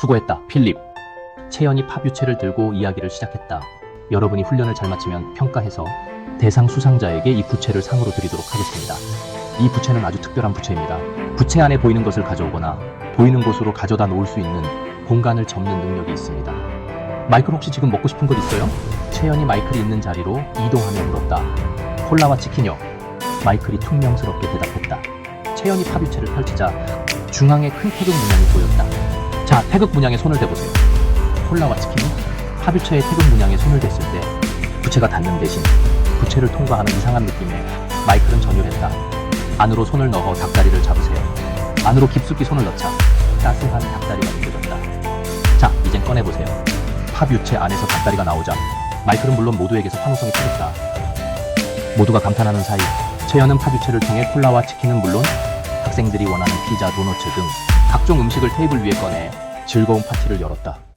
수고했다, 필립. 채연이 팝유체를 들고 이야기를 시작했다. 여러분이 훈련을 잘 마치면 평가해서 대상 수상자에게 이 부채를 상으로 드리도록 하겠습니다. 이 부채는 아주 특별한 부채입니다. 부채 안에 보이는 것을 가져오거나 보이는 곳으로 가져다 놓을 수 있는 공간을 접는 능력이 있습니다. 마이클 혹시 지금 먹고 싶은 것 있어요? 채연이 마이클이 있는 자리로 이동하며 물었다. 콜라와 치킨이요. 마이클이 퉁명스럽게 대답했다. 채연이 팝유체를 펼치자 중앙에 큰 태극 문양이 보였다. 자, 태극 문양에 손을 대보세요. 콜라와 치킨이 팝유체의 태극 문양에 손을 댔을 때 부채가 닿는 대신 부채를 통과하는 이상한 느낌에 마이클은 전율했다. 안으로 손을 넣어 닭다리를 잡으세요. 안으로 깊숙이 손을 넣자 따스한 닭다리가 느껴졌다. 자, 이젠 꺼내보세요. 팝유체 안에서 닭다리가 나오자 마이클은 물론 모두에게서 환호성이 터졌다. 모두가 감탄하는 사이 채연은 팝유체를 통해 콜라와 치킨은 물론 학생들이 원하는 피자, 도너츠 등 각종 음식을 테이블 위에 꺼내 즐거운 파티를 열었다.